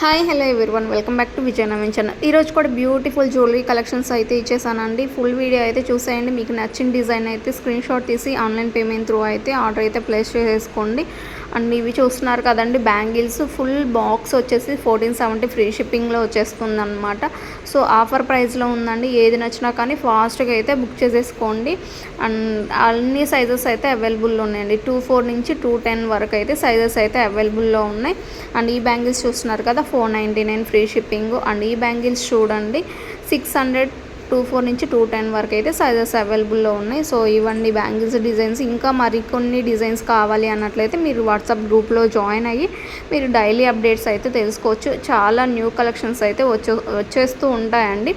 Hi hello one welcome back to Vizianagaram Naveen channel ఈరోజు కూడా beautiful jewellery collections అయితే ఇచ్చేసానండి. Full video అయితే చూసేయండి. మీకు నచ్చిన డిజైన్ అయితే స్క్రీన్ షాట్ తీసి ఆన్లైన్ పేమెంట్ త్రూ అయితే ఆర్డర్ అయితే ప్లేస్ చేసేసుకోండి. అండ్ ఇవి చూస్తున్నారు కదండి బ్యాంగిల్స్. ఫుల్ బాక్స్ వచ్చేసి ఫోర్టీన్ సెవెంటీ ఫ్రీ షిప్పింగ్లో వచ్చేస్తుంది అనమాట సో ఆఫర్ ప్రైస్లో ఉందండి. ఏది నచ్చినా కానీ ఫాస్ట్గా అయితే బుక్ చేసేసుకోండి. అండ్ అన్ని సైజెస్ అయితే అవైలబుల్లో ఉన్నాయండి. టూ ఫోర్ నుంచి టూ టెన్ వరకు అయితే సైజెస్ అయితే అవైలబుల్లో ఉన్నాయి. అండ్ ఈ బ్యాంగిల్స్ చూస్తున్నారు కదా four ninety nine free shipping. And ఈ బ్యాంగిల్స్ చూడండి సిక్స్ హండ్రెడ్ టూ ఫోర్ నుంచి టూ టెన్ వరకు అయితే సైజెస్ అవైలబుల్లో ఉన్నాయి. సో ఇవన్నీ బ్యాంగిల్స్ డిజైన్స్ ఇంకా మరికొన్ని డిజైన్స్ కావాలి అన్నట్లయితే మీరు వాట్సాప్ గ్రూప్లో జాయిన్ అయ్యి మీరు డైలీ అప్డేట్స్ అయితే తెలుసుకోవచ్చు. చాలా న్యూ కలెక్షన్స్ అయితే వచ్చే వచ్చేస్తూ ఉంటాయండి.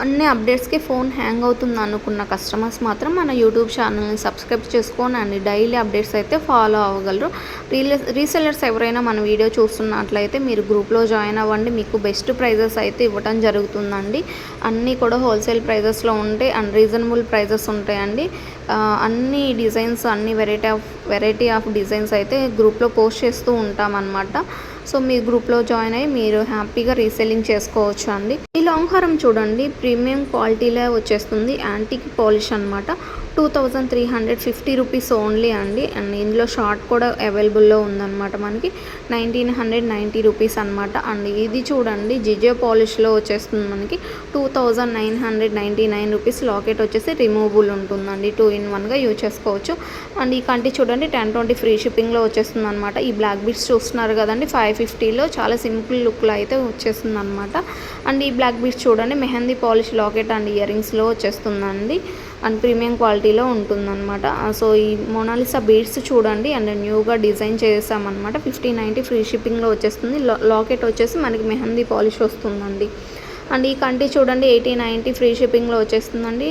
అన్ని అప్డేట్స్కి ఫోన్ హ్యాంగ్ అవుతుంది అనుకున్న కస్టమర్స్ మాత్రం మన యూట్యూబ్ ఛానల్ని సబ్స్క్రైబ్ చేసుకొని అండి డైలీ అప్డేట్స్ అయితే ఫాలో అవ్వగలరు. రీలే రీసెలర్స్ ఎవరైనా మన వీడియో చూస్తున్నట్లయితే మీరు గ్రూప్లో జాయిన్ అవ్వండి. మీకు బెస్ట్ ప్రైజెస్ అయితే ఇవ్వటం జరుగుతుందండి. అన్నీ కూడా హోల్సేల్ ప్రైజెస్లో ఉంటాయి. అండ్ రీజనబుల్ ప్రైజెస్ ఉంటాయండి. అన్ని డిజైన్స్ అన్ని variety of variety of designs అయితే గ్రూప్లో పోస్ట్ చేస్తూ ఉంటామన్నమాట. సో మీ గ్రూప్లో జాయిన్ అయ్యి మీరు హ్యాపీగా రీసెల్లింగ్ చేసుకోవచ్చు అండి ఈ లాంగ్ హారం చూడండి ప్రీమియం క్వాలిటీలో వచ్చేస్తుంది యాంటిక్ పాలిష్ అనమాట two thousand three hundred fifty rupees only అండి. అండ్ ఇందులో షార్ట్ కూడా అవైలబుల్లో ఉందన్నమాట మనకి. నైన్టీన్ హండ్రెడ్ నైంటీ రూపీస్ అనమాట అండ్ ఇది చూడండి జిజో పాలిష్లో వచ్చేస్తుంది మనకి. Two thousand nine hundred ninety nine rupees locket వచ్చేసి రిమూవబుల్ ఉంటుందండి. టూ ఇన్ వన్గా యూజ్ చేసుకోవచ్చు. అండ్ ఈ కంటి చూడండి టెన్ ట్వంటీ ఫ్రీ షిప్పింగ్లో వచ్చేస్తుంది అనమాట ఈ బ్లాక్ బీట్స్ చూస్తున్నారు కదండి ఫైవ్ ఫిఫ్టీలో చాలా సింపుల్ లుక్లో అయితే వచ్చేస్తుంది అనమాట అండ్ ఈ బ్లాక్ బీట్స్ చూడండి mehndi polish locket and year రింగ్స్లో వచ్చేస్తుందండి. అండ్ ప్రీమియం క్వాలిటీలో ఉంటుందన్నమాట. సో ఈ మొనాలిసా బీడ్స్ చూడండి. అండ్ న్యూగా డిజైన్ చేసామన్నమాట. ఫిఫ్టీ నైంటీ ఫ్రీ షిప్పింగ్లో వచ్చేస్తుంది. లాకెట్ వచ్చేసి మనకి మెహందీ పాలిష్ వస్తుందండి. అండ్ ఈ కంటి చూడండి ఎయిటీ నైంటీ ఫ్రీ షిప్పింగ్లో వచ్చేస్తుందండి.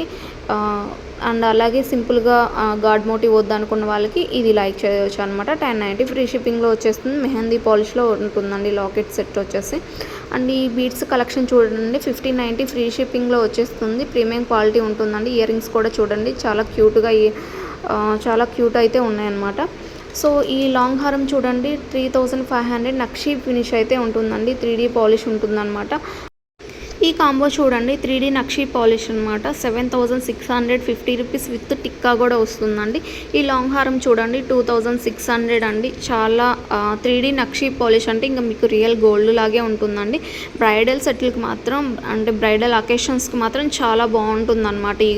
అండ్ అలాగే సింపుల్గా గాడ్ మోటివ్ వద్దనుకున్న వాళ్ళకి ఇది లైక్ చేయవచ్చు అనమాట టెన్ నైంటీ ఫ్రీ షిప్పింగ్లో వచ్చేస్తుంది. మెహందీ పాలిష్లో ఉంటుందండి లాకెట్ సెట్ వచ్చేసి. అండ్ ఈ బీడ్స్ కలెక్షన్ చూడండి. ఫిఫ్టీన్ నైంటీ ఫ్రీ షిప్పింగ్లో వచ్చేస్తుంది. ప్రీమియం క్వాలిటీ ఉంటుందండి. ఇయర్ రింగ్స్ కూడా చూడండి. చాలా క్యూట్గా చాలా క్యూట్ అయితే ఉన్నాయన్నమాట. సో ఈ లాంగ్ హారం చూడండి. త్రీ థౌజండ్ ఫైవ్ హండ్రెడ్ నక్షీ ఫినిష్ అయితే ఉంటుందండి. త్రీ డీ పాలిష్ ఉంటుందన్నమాట. ఈ కాంబో చూడండి త్రీ డీ నక్షి పాలిష్ అనమాట seven thousand six hundred fifty rupees with tikka కూడా వస్తుందండి. ఈ లాంగ్ హారం చూడండి టూ థౌజండ్ సిక్స్ హండ్రెడ్ అండి. చాలా త్రీ డీ నక్షి పాలిష్ అంటే ఇంకా మీకు రియల్ గోల్డ్ లాగే ఉంటుందండి. బ్రైడల్ సెట్లకు మాత్రం అంటే బ్రైడల్ అకేషన్స్కి మాత్రం చాలా బాగుంటుంది అనమాట ఈ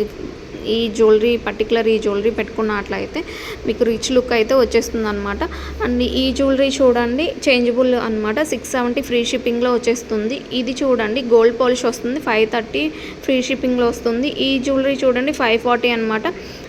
ఈ జ్యువెలరీ పర్టికులర్ ఈ జ్యువెలరీ పెట్టుకున్నట్లయితే మీకు రిచ్ లుక్ అయితే వచ్చేస్తుంది అనమాట అండ్ ఈ జ్యువెలరీ చూడండి చేంజబుల్ అనమాట సిక్స్ సెవెంటీ ఫ్రీ షిప్పింగ్లో వచ్చేస్తుంది. ఇది చూడండి గోల్డ్ పాలిష్ వస్తుంది. ఫైవ్ థర్టీ ఫ్రీ షిప్పింగ్లో వస్తుంది. ఈ జ్యువెలరీ చూడండి ఫైవ్ ఫార్టీ అనమాట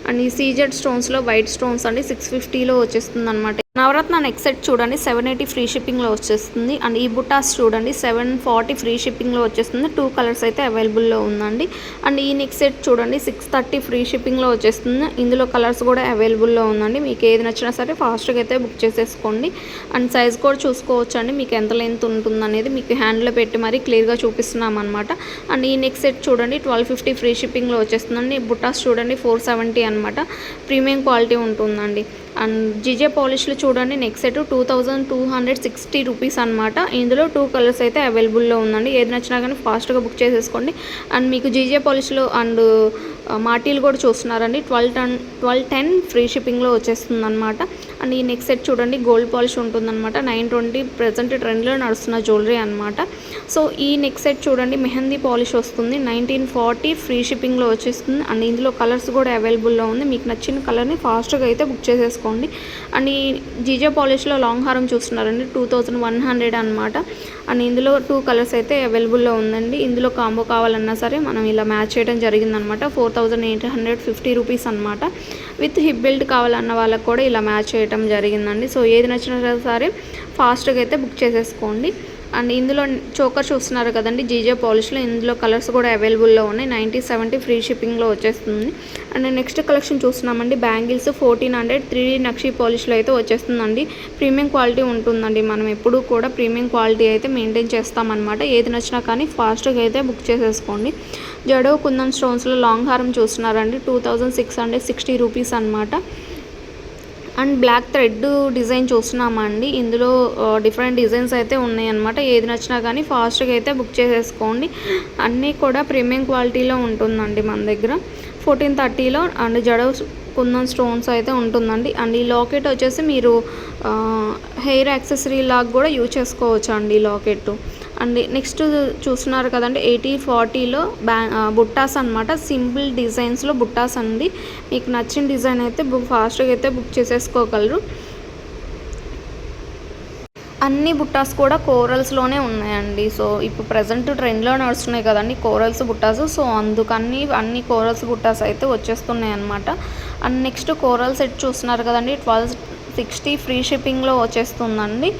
అండ్ ఈ సీజెడ్ స్టోన్స్లో వైట్ స్టోన్స్ అండి సిక్స్ ఫిఫ్టీలో వచ్చేస్తుంది అనమాట నవరత్న నెక్ సెట్ చూడండి. సెవెన్ ఎయిటీ ఫ్రీ షిప్పింగ్లో వచ్చేస్తుంది. అండ్ ఈ బుటాస్ చూడండి. సెవెన్ ఫార్టీ ఫ్రీ షిప్పింగ్లో వచ్చేస్తుంది. టూ కలర్స్ అయితే అవైలబుల్లో ఉందండి. అండ్ ఈ నెక్ సెట్ చూడండి. సిక్స్ థర్టీ ఫ్రీ షిప్పింగ్లో వచ్చేస్తుంది. ఇందులో కలర్స్ కూడా అవైలబుల్లో ఉందండి. మీకు ఏది నచ్చినా సరే ఫాస్ట్గా అయితే బుక్ చేసేసుకోండి. అండ్ సైజ్ కూడా చూసుకోవచ్చు అండి మీకు ఎంత లెంత్ ఉంటుందనేది మీకు హ్యాండ్లో పెట్టి మరీ క్లియర్గా చూపిస్తున్నాం అనమాట అండ్ ఈ నెక్ సెట్ చూడండి. ట్వెల్వ్ ఫిఫ్టీ ఫ్రీ షిప్పింగ్లో వచ్చేస్తుందండి. బుటాస్ చూడండి. ఫోర్ సెవెంటీ అనమాట ప్రీమియం క్వాలిటీ ఉంటుందండి. అండ్ జిజే పాలిష్లో చూడండి next set two thousand two hundred sixty rupees అనమాట ఇందులో టూ కలర్స్ అయితే అవైలబుల్లో ఉందండి. ఏది నచ్చినా కానీ ఫాస్ట్గా బుక్ చేసేసుకోండి. అండ్ మీకు జీజే పాలిష్లో అండ్ మాటీలు కూడా చూస్తున్నారండి. Twelve ten twelve ten free షిప్పింగ్లో వచ్చేస్తుంది అనమాట అండ్ ఈ నెక్స్ట్ సెట్ చూడండి గోల్డ్ పాలిష్ ఉంటుందన్నమాట. నైన్ ట్వంటీ ప్రజెంట్ ట్రెండ్లో నడుస్తున్న జ్యువెలరీ అనమాట సో ఈ నెక్స్ట్ సెట్ చూడండి మెహందీ పాలిష్ వస్తుంది. నైన్టీన్ ఫార్టీ ఫ్రీ షిప్పింగ్లో వచ్చేస్తుంది. అండ్ ఇందులో కలర్స్ కూడా అవైలబుల్లో ఉంది. మీకు నచ్చిన కలర్ని ఫాస్ట్గా అయితే బుక్ చేసేసుకోండి. అండ్ ఈ జీజే పాలిష్లో లాంగ్ హారం చూస్తున్నారండి టూ థౌజండ్ వన్ హండ్రెడ్ అనమాట అండ్ ఇందులో టూ కలర్స్ అయితే అవైలబుల్లో ఉందండి. ఇందులో కాంబో కావాలన్నా సరే మనం ఇలా మ్యాచ్ చేయడం జరిగిందనమాట four thousand eight hundred fifty rupees అనమాట విత్ హిప్ బెల్ట్ కావాలన్న వాళ్ళకి కూడా ఇలా మ్యాచ్ చేయడం జరిగిందండి. సో ఏది నచ్చిన సరే ఫాస్ట్గా అయితే బుక్ చేసేసుకోండి. అండ్ ఇందులో చోకర్ చూస్తున్నారు కదండి జీజే పాలిష్లో ఇందులో కలర్స్ కూడా అవైలబుల్లో ఉన్నాయి. నైంటీ సెవెంటీ ఫ్రీ షిప్పింగ్లో వచ్చేస్తుంది. అండ్ నెక్స్ట్ కలెక్షన్ చూస్తున్నామండి బ్యాంగిల్స్ ఫోర్టీన్ హండ్రెడ్ త్రీ నక్షి పాలిష్లో అయితే వచ్చేస్తుందండి. ప్రీమియం క్వాలిటీ ఉంటుందండి మనం ఎప్పుడూ కూడా ప్రీమియం క్వాలిటీ అయితే మెయింటైన్ చేస్తామన్నమాట. ఏది నచ్చినా కానీ ఫాస్ట్గా అయితే బుక్ చేసేసుకోండి. జడో కుందన్ స్టోన్స్లో లాంగ్ హారం చూస్తున్నారండి two thousand six hundred sixty rupees అనమాట అండ్ బ్లాక్ థ్రెడ్ డిజైన్ చూస్తున్నామండి ఇందులో డిఫరెంట్ డిజైన్స్ అయితే ఉన్నాయన్నమాట. ఏది నచ్చినా కానీ ఫాస్ట్గా అయితే బుక్ చేసేసుకోండి. అన్నీ కూడా ప్రీమియం క్వాలిటీలో ఉంటుందండి మన దగ్గర. ఫోర్టీన్ థర్టీలో అండ్ జడ కుందన్ స్టోన్స్ అయితే ఉంటుందండి. అండ్ ఈ లాకెట్ వచ్చేసి మీరు హెయిర్ యాక్సెసరీ లాగా కూడా యూజ్ చేసుకోవచ్చు అండి ఈ లాకెట్ అండ్ నెక్స్ట్ చూస్తున్నారు కదండి ఎయిటీ ఫార్టీలో బ్యా బుట్టాస్ అనమాట సింపుల్ డిజైన్స్లో బుట్టాస్ అండి. మీకు నచ్చిన డిజైన్ అయితే బుక్ ఫాస్ట్గా అయితే బుక్ చేసేసుకోగలరు. అన్ని బుట్టాస్ కూడా కోరల్స్లోనే ఉన్నాయండి. సో ఇప్పుడు ప్రజెంట్ ట్రెండ్లో నడుస్తున్నాయి కదండి కోరల్స్ బుట్టాస్. సో అందుకని అన్ని కోరల్స్ బుట్టాస్ అయితే వచ్చేస్తున్నాయి అనమాట అండ్ నెక్స్ట్ కోరల్ సెట్ చూస్తున్నారు కదండి ట్వెల్వ్ సిక్స్టీ ఫ్రీ షిప్పింగ్లో వచ్చేస్తుందండి.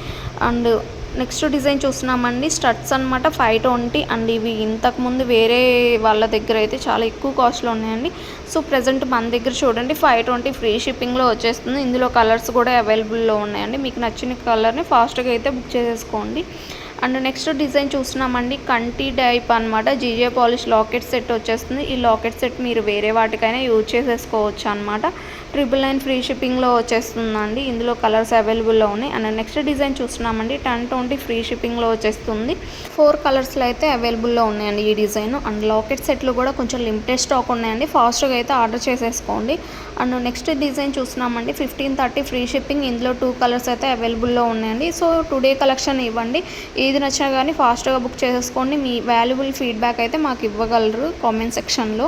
అండ్ నెక్స్ట్ డిజైన్ చూస్తున్నామండి. స్టడ్స్ అనమాట ఫైవ్ ట్వంటీ అండ్ ఇవి ఇంతకుముందు వేరే వాళ్ళ దగ్గర అయితే చాలా ఎక్కువ కాస్ట్లో ఉన్నాయండి. సో ప్రజెంట్ మన దగ్గర చూడండి ఫైవ్ ట్వంటీ ఫ్రీ షిప్పింగ్లో వచ్చేస్తుంది. ఇందులో కలర్స్ కూడా అవైలబుల్లో ఉన్నాయండి. మీకు నచ్చిన కలర్ని ఫాస్ట్గా అయితే బుక్ చేసేసుకోండి. అండ్ నెక్స్ట్ డిజైన్ చూస్తున్నామండి కంటి టైప్ అనమాట జీజే పాలిష్ లాకెట్ సెట్ వచ్చేస్తుంది. ఈ లాకెట్ సెట్ మీరు వేరే వాటికైనా యూజ్ చేసేసుకోవచ్చు అనమాట ట్రిపుల్ నైన్ ఫ్రీ షిప్పింగ్లో వచ్చేస్తుందండి. ఇందులో కలర్స్ అవైలబుల్లో ఉన్నాయి. అండ్ నెక్స్ట్ డిజైన్ చూస్తున్నామండి. టెన్ ట్వంటీ ఫ్రీ షిప్పింగ్లో వచ్చేస్తుంది. ఫోర్ కలర్స్లో అయితే అవైలబుల్లో ఉన్నాయండి ఈ డిజైన్. అండ్ లాకెట్ సెట్లు కూడా కొంచెం లిమిటెడ్ స్టాక్ ఉన్నాయండి. ఫాస్ట్గా అయితే ఆర్డర్ చేసేసుకోండి. అండ్ నెక్స్ట్ డిజైన్ చూస్తున్నామండి. Fifteen thirty free shipping. ఇందులో టూ కలర్స్ అయితే అవైలబుల్లో ఉన్నాయండి. సో టుడే కలెక్షన్ ఇవ్వండి. ఏది నచ్చినా కానీ ఫాస్ట్గా బుక్ చేసేసుకోండి. మీ వాల్యుబుల్ ఫీడ్బ్యాక్ అయితే మాకు ఇవ్వగలరు కామెంట్ సెక్షన్లో.